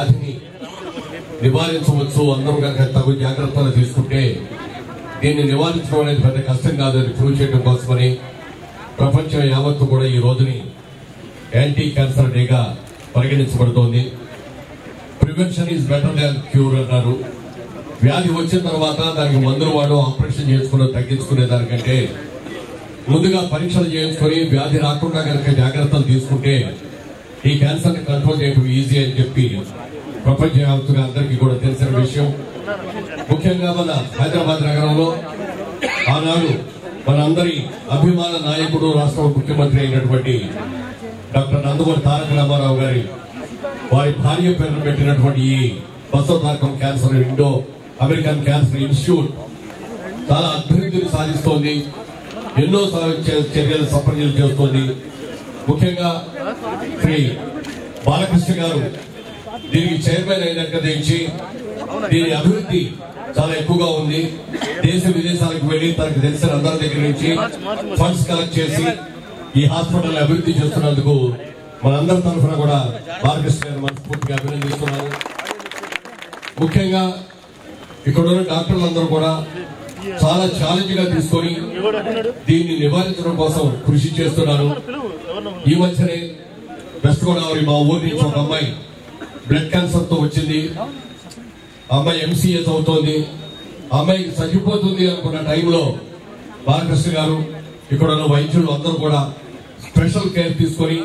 వ్యాధిని నివారించవచ్చు. అందరూ కనుక తగు జాగ్రత్తలు తీసుకుంటే దీన్ని నివారించడం అనేది పెద్ద కష్టం కాదు అని ప్రూవ్ చేయడం కోసమని ప్రపంచం యావత్తు కూడా ఈ రోజుని యాంటీ క్యాన్సర్ డేగా పరిగణించబడుతోంది. Prevention is better than cure అన్నారు. వ్యాధి వచ్చిన తర్వాత దానికి మందులు వాడు ఆపరేషన్ చేసుకుని తగ్గించుకునే దానికంటే ముందుగా పరీక్షలు చేయించుకొని వ్యాధి రాకుండా కనుక జాగ్రత్తలు తీసుకుంటే ఈ క్యాన్సర్ని కంట్రోల్ చేయడం ఈజీ అని చెప్పి ప్రపంచ వ్యాప్తంగా అందరికీ కూడా తెలిసిన విషయం. ముఖ్యంగా మన హైదరాబాద్ నగరంలో ఆనాడు మనందరి అభిమాన నాయకుడు రాష్ట్ర ముఖ్యమంత్రి అయినటువంటి డాక్టర్ నందమూరి తారక రామారావు గారి వారి భార్య పేరును పెట్టినటువంటి ఈ Basavatarakam cancer Indo American cancer institute చాలా అభివృద్ధిని సాధిస్తోంది. ఎన్నో చర్యలు సఫర్యలు చేస్తోంది ముఖ్యంగా శ్రీ బాలకృష్ణ గారు దీనికి చైర్మన్ అయినాక దించి దీని అభివృద్ధి చాలా ఎక్కువగా ఉంది. దేశ విదేశాలకు వెళ్ళి తనకు తెలిసిన అందరి దగ్గర నుంచి ఫండ్స్ కలెక్ట్ చేసి ఈ హాస్పిటల్ అభివృద్ధి చేస్తున్నందుకు మనందరి తరఫున కూడా బాలకృష్ణ గారు మనస్ఫూర్తిగా అభినందిస్తున్నాను. ముఖ్యంగా ఇక్కడ ఉన్న డాక్టర్లందరూ కూడా చాలా ఛాలెంజ్గా తీసుకొని దీన్ని నివారించడం కోసం కృషి చేస్తున్నారు. ఈ మధ్యనే వెస్ట్ గోదావరి మా ఊరి నుంచి ఒక అమ్మాయి బ్లడ్ క్యాన్సర్తో వచ్చింది. ఆ అమ్మాయి ఎంసీఏ చదువుతోంది. ఆ అమ్మాయి చచ్చిపోతుంది అనుకున్న టైంలో బాలకృష్ణ గారు ఇక్కడ ఉన్న వైద్యులు అందరూ కూడా స్పెషల్ కేర్ తీసుకొని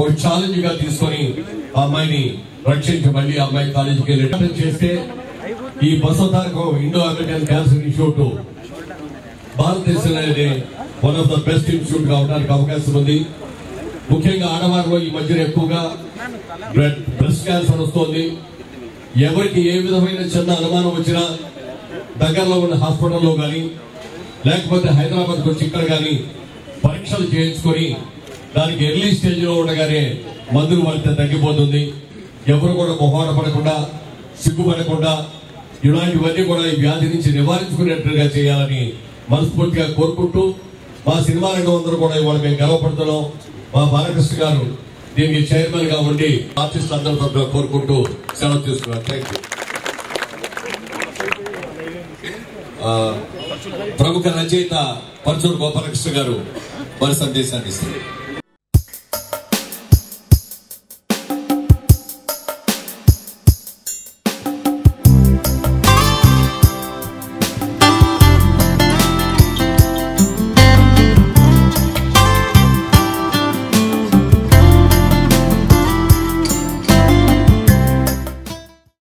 ఒక ఛాలెంజ్గా తీసుకొని ఆ అమ్మాయిని రక్షించి మళ్ళీ ఆ అమ్మాయి కాలేజీకి రిటర్న్ చేస్తే ఈ Basavatarakam Indo American cancer institute భారతదేశంలోనే వన్ ఆఫ్ ద బెస్ట్ ఇన్స్టిట్యూట్గా అవడానికి అవకాశం ఉంది. ముఖ్యంగా ఆడవారిలో ఈ మధ్యన ఎక్కువగా బ్రెస్ట్ క్యాన్సర్ వస్తోంది. ఎవరికి ఏ విధమైన చిన్న అనుమానం వచ్చినా దగ్గరలో ఉన్న హాస్పిటల్లో కానీ లేకపోతే హైదరాబాద్కి వచ్చి ఇక్కడ కానీ పరీక్షలు చేయించుకొని దానికి ఎర్లీ స్టేజ్లో ఉండగానే మందులు వాడితే తగ్గిపోతుంది. ఎవరు కూడా మొహాట పడకుండా సిగ్గుపడకుండా ఇలాంటివన్నీ కూడా ఈ వ్యాధి నుంచి నివారించుకునేట్టుగా చేయాలని మనస్ఫూర్తిగా కోరుకుంటూ మా సినిమా రంగం అందరూ కూడా ఇవాళ మేము గర్వపడుతున్నాం. మా బాలకృష్ణ గారు దీనికి చైర్మన్గా ఉండి ఆర్టిస్ట్ అందరి తరఫున కోరుకుంటూ సెలవు తీసుకున్నారు. థ్యాంక్ యూ ప్రముఖ రచయిత పరచూరు గోపాలకృష్ణ గారు మరి సందేశాన్ని ఇస్తున్నారు.